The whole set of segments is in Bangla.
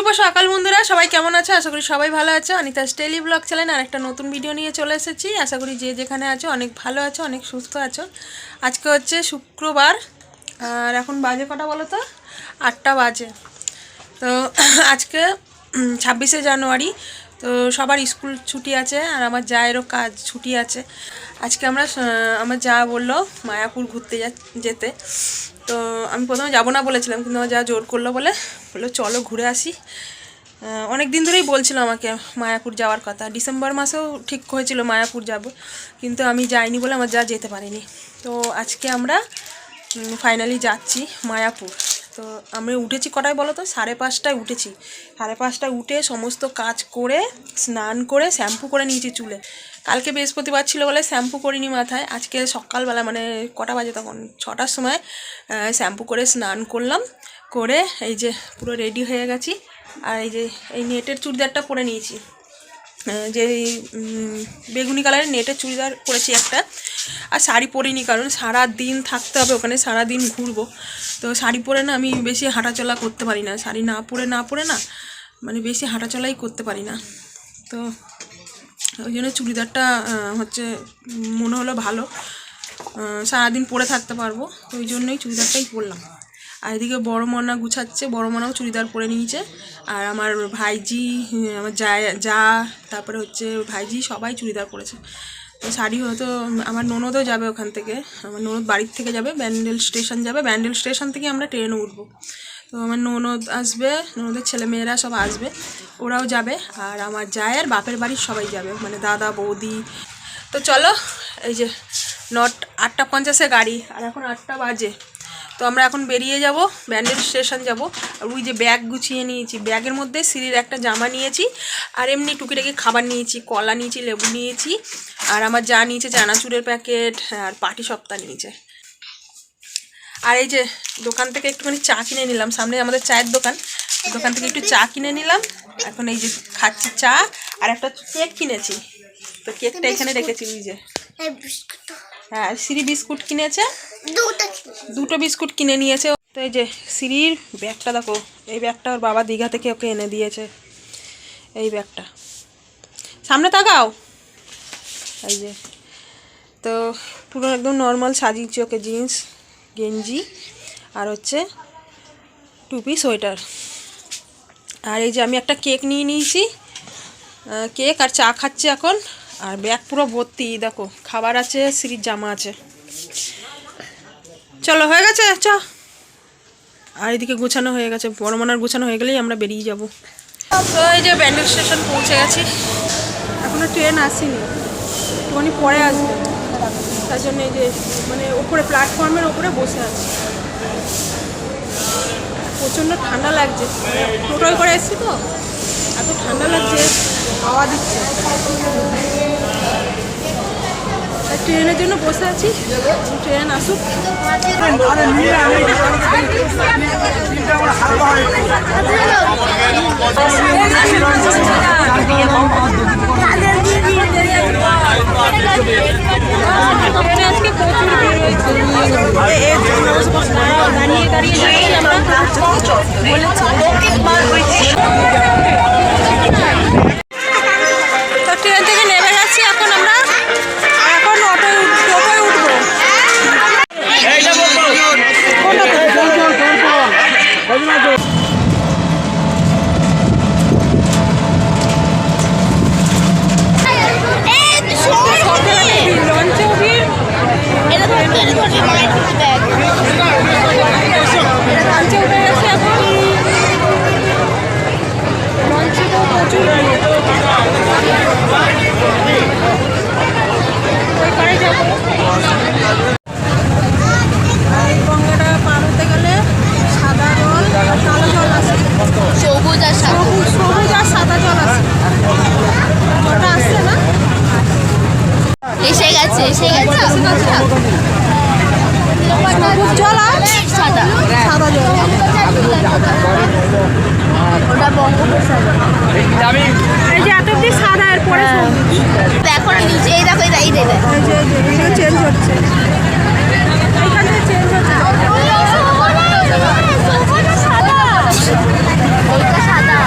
শুভ সকাল বন্ধুরা, সবাই কেমন আছে? আশা করি সবাই ভালো আছে। অনিতা স্টেলি ব্লগ চ্যানেল আর একটা নতুন ভিডিও নিয়ে চলে এসেছি। আশা করি যে যেখানে আছো অনেক ভালো আছো, অনেক সুস্থ আছো। আজকে হচ্ছে শুক্রবার, আর এখন বাজে কটা বলো তো? আটটা বাজে। তো আজকে ছাব্বিশে জানুয়ারি, তো সবার স্কুল ছুটি আছে, আর আমার জায়েরও কাজ ছুটি আছে। আজকে আমরা আমার যা বলল, মায়াপুর ঘুরতে যেতে। তো আমি প্রথমে যাব না বলেছিলাম, কিন্তু আমার যা জোর করল বলে বলল, চলো ঘুরে আসি। অনেক দিন ধরেই বলছিল আমাকে মায়াপুর যাওয়ার কথা। ডিসেম্বর মাসেও ঠিক হয়েছিল মায়াপুর যাব, কিন্তু আমি যাইনি বলে আমার যা যেতে পারিনি। তো আজকে আমরা ফাইনালি যাচ্ছি মায়াপুর। তো আমি উঠেছি কটায় বলো তো? সাড়ে পাঁচটায় উঠেছি। সাড়ে পাঁচটায় উঠে সমস্ত কাজ করে, স্নান করে, শ্যাম্পু করে নিয়েছি চুলে। কালকে বৃহস্পতিবার ছিল বলে শ্যাম্পু করিনি মাথায়। আজকে সকালবেলা মানে কটা বাজে তখন? ছটার সময় শ্যাম্পু করে স্নান করলাম। করে এই যে পুরো রেডি হয়ে গেছি। আর এই যে এই নেটের চুড়িদারটা পরে নিয়েছি। যে বেগুনি কালারের নেটের চুড়িদার পরেছি একটা। আর শাড়ি পরিনি কারণ সারা দিন থাকতে হবে, ওখানে সারা দিন ঘুরবো। তো শাড়ি পরে না আমি বেশি হাঁটাচলা করতে পারি না। শাড়ি না পরে না পরে না মানে বেশি হাঁটাচলাই করতে পারি না। তো ওই জন্য চুড়িদারটা হচ্ছে মনে হলো ভালো। সারাদিন পরে থাকতে পারব। তো ওই জন্যই চুড়িদারটাই পরলাম। আর এদিকে বড় মনা গুছাচ্ছে, বড় মনাও চুড়িদার পরে নিয়েছে। আর আমার ভাইজি আমার যা যা, তারপরে হচ্ছে ভাইজি সবাই চুড়িদার পরেছে। তো শাড়ি হয়তো, আমার ননদও যাবে ওখান থেকে, আমার ননদ বাড়ির থেকে যাবে, ব্যান্ডেল স্টেশন যাবে। ব্যান্ডেল স্টেশন থেকে আমরা ট্রেনে উঠবো। তো আমার ননদ আসবে, ননদের ছেলে মেয়েরা সব আসবে, ওরাও যাবে। আর আমার জায়ের বাপের বাড়ির সবাই যাবে মানে দাদা, বৌদি। তো চলো, এই যে নট, আটটা পঞ্চাশে গাড়ি, আর এখন আটটা বাজে। তো আমরা এখন বেরিয়ে যাব ব্যান্ডেল স্টেশন যাব। আর ওই যে ব্যাগ গুছিয়ে নিয়েছি ব্যাগের মধ্যে সিঁড়ির একটা জামা নিয়েছি, আর এমনি টুকিটাকি খাবার নিয়েছি, কলা নিয়েছি, লেবু নিয়েছি, আর আমার যা নিয়েছে চানাচুরের প্যাকেট আর পাটি সপ্তাহ নিয়েছে। আর এই যে দোকান থেকে একটুখানি চা কিনে নিলাম, সামনে আমাদের চায়ের দোকান দোকান থেকে একটু চা কিনে নিলাম। এখন এই যে খাচ্ছি চা, আর একটা কেক কিনেছি। তো কেকটা এখানে রেখেছি ওই যে। হ্যাঁ সিঁড়ি বিস্কুট কিনেছে? দুটো বিস্কুট কিনে নিয়েছে। তো এই যে সিঁড়ির ব্যাগটা দেখো এই ব্যাগটা ওর বাবা দীঘা থেকে ওকে এনে দিয়েছে। এই ব্যাগটা। সামনে তাকাও। এই যে। তো পুরো একদম নর্মাল সাজিয়েছি ওকে জিন্স গেঞ্জি আর হচ্ছে টুপি সোয়েটার। আর এই যে আমি একটা কেক নিয়ে নিয়েছি। কেক আর চা খাচ্ছি এখন। আর ব্যাগ পুরো ভর্তি, দেখো, খাবার আছে, সিঁড়ির জামা আছে। চলো, হয়ে গেছে? চ। আর এদিকে গোছানো হয়ে গেছে। বড় মনার গোছানো হয়ে গেলেই আমরা বেরিয়ে যাব। তো এই যে ব্যান্ডেল স্টেশন পৌঁছে গেছি। এখনও ট্রেন আসেনি। একটুখানি পরে আসবে। তার জন্য এই যে মানে ওপরে, প্ল্যাটফর্মের ওপরে বসে আছি। প্রচণ্ড ঠান্ডা লাগছে। টোটোয় করে এসছি তো? এত ঠান্ডা লাগছে, হাওয়া দিচ্ছে। ট্রেনের জন্য বসে আছি। ট্রেন আসুক। দাঁড়িয়ে ট্রেন থেকে সাদা। সাদা জল। ওটা বঙ্গোপসাগর এই যে এত অব্দি সাদা এরপরে সবুজ। দেখো না নিচে এই দেখো এই দেখো, এই দেখো। চেঞ্জ হচ্ছে এইখান থেকে চেঞ্জ হচ্ছে সাদা ওইটা সাদা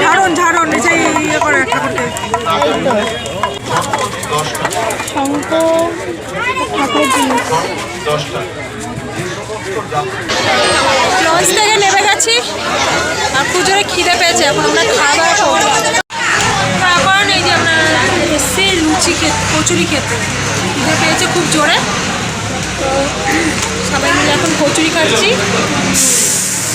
ঝাড়ন ঝাড়ন সেই ইয়ে করে ঠাকুরকে শঙ্কর ঠাকুরের লঞ্চ থেকে নেমে গেছি, আর পুজোরে খিদে পেয়েছে, এখন আমরা করব এখন এই যে আমরা এসছি লুচি খেতে, কচুরি খেতে। খিদে পেয়েছে খুব জোরে। তো সবাই মিলে এখন কচুরি খাচ্ছি।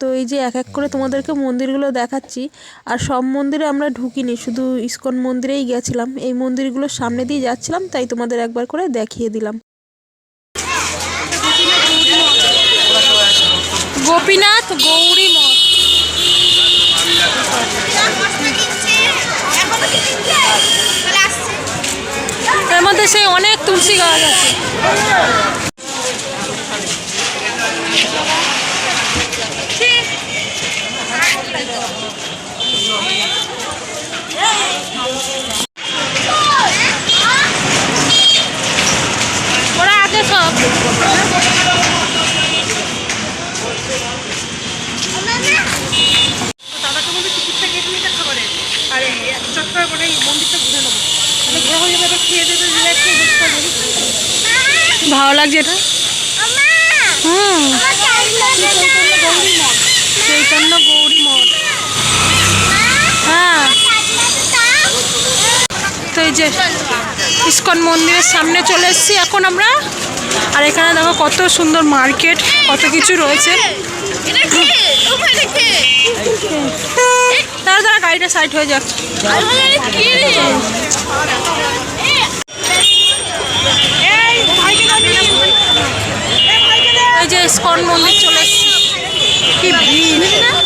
তো এই যে এক এক করে তোমাদেরকে মন্দিরগুলো দেখাচ্ছি, আর সব মন্দিরে আমরা ঢুকিনি, শুধু ইস্কন মন্দিরেই গেছিলাম। এই মন্দিরগুলোর সামনে দিয়ে যাচ্ছিলাম, তাই তোমাদের একবার করে দেখিয়ে দিলাম। গোপীনাথ গৌরী মঠ। এর মধ্যে সেই অনেক তুলসী গাছ আছে। ভালো লাগছে এটা? হুম। চৈতন্য গৌরী মঠ। হ্যাঁ। তো এই যে ইস্কন মন্দিরের সামনে চলে এসেছি এখন আমরা। আর এখানে দেখো কত সুন্দর মার্কেট কত কিছু রয়েছে। তারা তারা গাড়িটা সাইড হয়ে যাক এই যে ইস্কন মন্দির চলে এসেছি। কি ভিড়?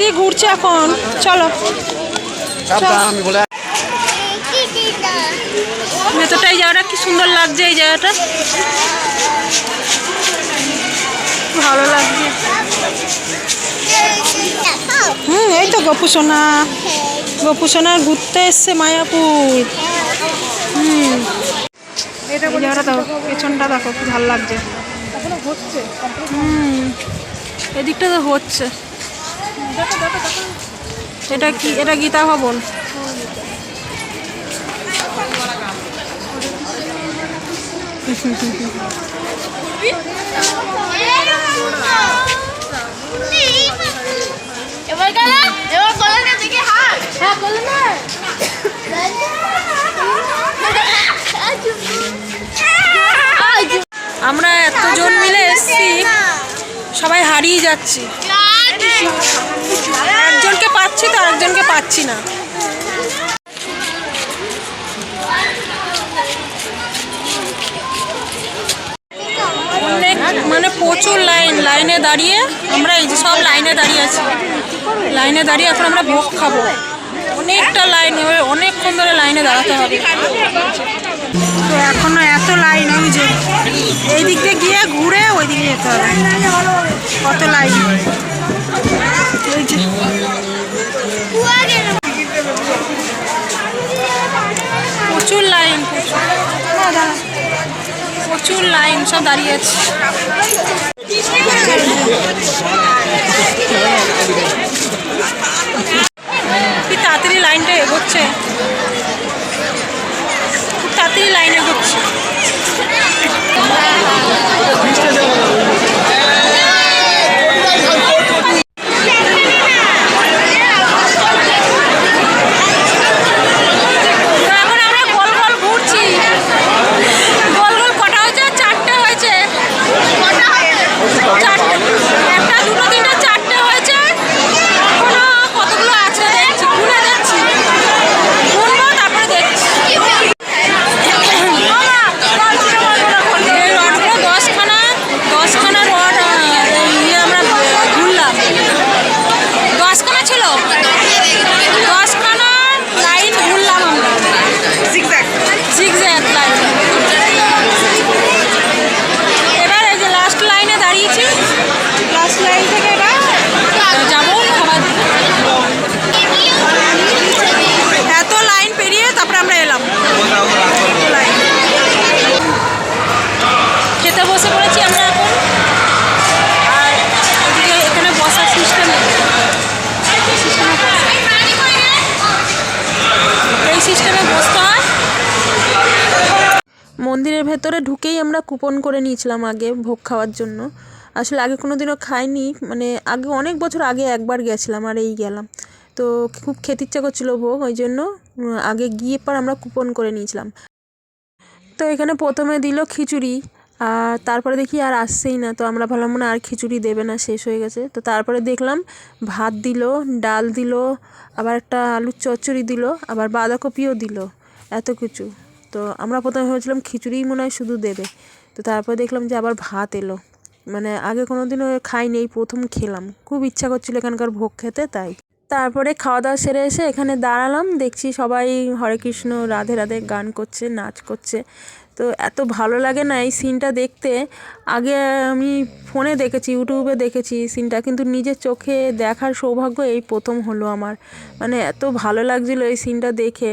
নিয়ে ঘুরছে এখন। চলো। ভেতরটা এই জায়গাটা কি সুন্দর লাগছে এই জায়গাটা। ভালো লাগছে। হুম, এই তো গপু সোনা। গপু সোনার ঘুরতে এসছে মায়াপুর। হুম। দেখো, পেছনটা দেখো ভালো লাগছে। হুম। এদিকটা তো হচ্ছে। এটা কি এটা গীতা ভবন। এবার গেল এবার বলে না হাত হ্যাঁ আমরা এতজন মিলে এসছি সবাই হারিয়ে যাচ্ছি। একজনকে পাচ্ছি তো আরেকজনকে পাচ্ছি না। মানে প্রচুর লাইন, লাইনে দাঁড়িয়ে আমরা এই যে সব লাইনে দাঁড়িয়ে আছি। লাইনে দাঁড়িয়ে এখন আমরা ভোগ খাব। অনেকটা লাইন অনেকক্ষণ ধরে লাইনে দাঁড়াতে হবে। তো এখনও এত লাইন ওই যে এই দিক দিয়ে গিয়ে ঘুরে ওই দিকে যেতে হবে। কত লাইন প্রচুর লাইন প্রচুর লাইন সব দাঁড়িয়ে আছে। কি তাড়াতাড়ি লাইনটা এগোচ্ছে। লাইন এগোচ্ছে তো এখন আমরা গোল গোল ঘুরছি গোল গোল কটা হয়েছে চারটে হয়েছে চারটে একটা দুটো তিনটে চারটে হয়েছে এখনও কতগুলো আছে দেখছি গুনে দেখছি গুনবো তারপরে দেখছি এই রডগুলো দশখানা দশখানা রড ইয়ে আমরা ঘুরলাম দশখানা ছিল দশখানা লাইন ঘুরলাম আমরা জিগজ্যাগ জিগজ্যাগ লাইন এবার এই যে লাস্ট লাইনে দাঁড়িয়েছি লাস্ট লাইন থেকে এবার যাব খাবার দিতে। এত লাইন পেরিয়ে তারপরে আমরা এলাম লাইন খেতে বসে পড়েছি আমরা এখন আর এদিকে এখানে বসার সিস্টেম নেই এই সিস্টেমে বসতে হয় মন্দিরের ভেতরে ঢুকেই আমরা কুপন করে নিয়েছিলাম আগে ভোগ খাওয়ার জন্য। আসলে আগে কোনো দিনও খাইনি মানে আগে অনেক বছর আগে একবার গেছিলাম আর এই গেলাম। তো খুব খেতে ইচ্ছা করছিল ভোগ, ওই জন্য আগে গিয়ে পর আমরা কুপন করে নিয়েছিলাম। তো এখানে প্রথমে দিল খিচুড়ি, আর তারপরে দেখি আর আসছেই না, তো আমরা ভাবলাম মনে আর খিচুড়ি দেবে না, শেষ হয়ে গেছে। তো তারপরে দেখলাম ভাত দিল, ডাল দিল, আবার একটা আলুর চচ্চড়ি দিল, আবার বাঁধাকপিও দিল, এত কিছু। তো আমরা প্রথমে ভেবেছিলাম খিচুড়িই মনে হয় শুধু দেবে। তো তারপরে দেখলাম যে আবার ভাত এলো। মানে আগে কোনো দিনও খাইনি, এই প্রথম খেলাম। খুব ইচ্ছা করছিল এখানকার ভোগ খেতে, তাই। তারপরে খাওয়া দাওয়া সেরে এসে এখানে দাঁড়ালাম, দেখছি সবাই হরে কৃষ্ণ, রাধে রাধে গান করছে, নাচ করছে। তো এত ভালো লাগে না এই সিনটা দেখতে। আগে আমি ফোনে দেখেছি, ইউটিউবে দেখেছি সিনটা কিন্তু নিজের চোখে দেখার সৌভাগ্য এই প্রথম হলো আমার। মানে এত ভালো লাগছিল এই সিনটা দেখে।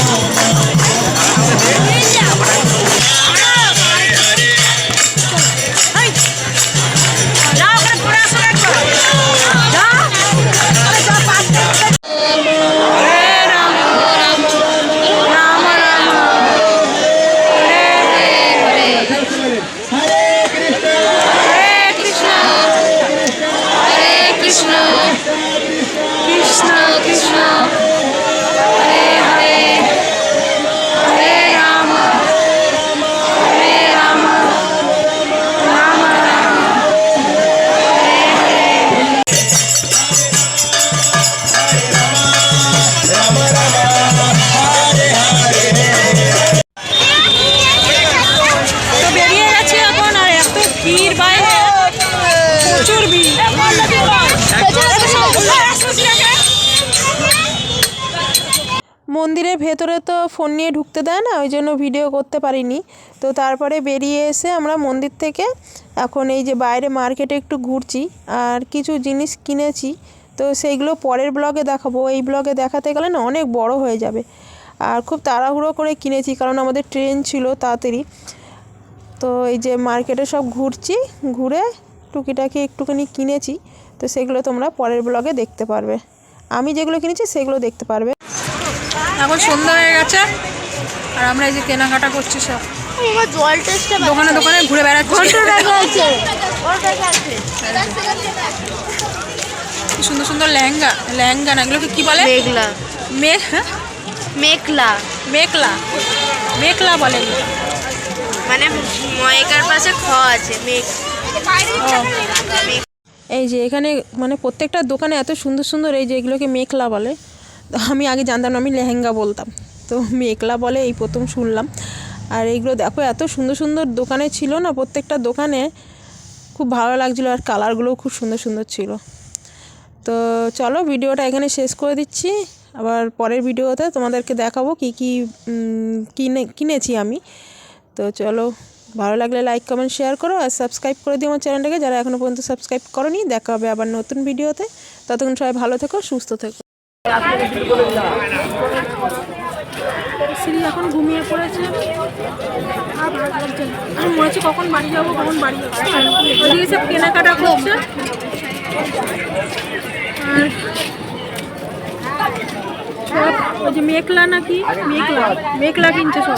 ফোন নিয়ে ঢুকতে দেয় না, ওই জন্য ভিডিও করতে পারিনি। তো তারপরে বেরিয়ে এসে আমরা মন্দির থেকে এখন এই যে বাইরে মার্কেটে একটু ঘুরছি আর কিছু জিনিস কিনেছি। তো সেইগুলো পরের ব্লগে দেখাবো। এই ব্লগে দেখাতে গেলে না অনেক বড় হয়ে যাবে। আর খুব তাড়াহুড়ো করে কিনেছি, কারণ আমাদের ট্রেন ছিল তাড়াতাড়ি। তো এই যে মার্কেটে সব ঘুরছি, ঘুরে টুকিটাকি একটুখানি কিনেছি। তো সেগুলো তোমরা পরের ব্লগে দেখতে পারবে। আমি যেগুলো কিনেছি সেগুলো দেখতে পারবে। এখন সন্ধ্যা হয়ে গেছে আর আমরা এই যে কেনাকাটা করছি সব। দোকানে দোকানে ঘুরে বেড়াচ্ছি। কি সুন্দর সুন্দর লেহেঙ্গা লেহেঙ্গা না এগুলোকে কি বলে? মেঘলা। মেঘ হ্যাঁ? মেঘলা। মেঘলা। মেঘলা বলে মানে ময়কার পাশে খ আছে মেঘ। এই যে এখানে মানে প্রত্যেকটা দোকানে এত সুন্দর সুন্দর এই যে এগুলোকে মেঘলা বলে। তো আমি আগে জানতাম না, আমি লেহেঙ্গা বলতাম। তো মেঘলা বলে, এই প্রথম শুনলাম। আর এইগুলো দেখো, এত সুন্দর সুন্দর দোকানে ছিল না, প্রত্যেকটা দোকানে খুব ভালো লাগছিল আর কালারগুলোও খুব সুন্দর সুন্দর ছিল। তো চলো, ভিডিওটা এখানে শেষ করে দিচ্ছি। আবার পরের ভিডিওতে তোমাদেরকে দেখাবো কী কী কিনে, কিনেছি আমি। তো চলো, ভালো লাগলে লাইক কমেন্ট শেয়ার করো আর সাবস্ক্রাইব করে দিও আমার চ্যানেলটাকে যারা এখনও পর্যন্ত সাবস্ক্রাইব করনি, দেখা হবে আবার নতুন ভিডিওতে। ততক্ষণ সবাই ভালো থেকো, সুস্থ থেকো। শ্রী এখন ঘুমিয়ে পড়েছে। আর মনে হচ্ছে কখন বাড়ি যাব, কখন বাড়ি যাব। ওইদিকে সব কেনাকাটা করছে। আর ওই যে মেঘলা নাকি? মেঘলা মেঘলা কিনছে সব।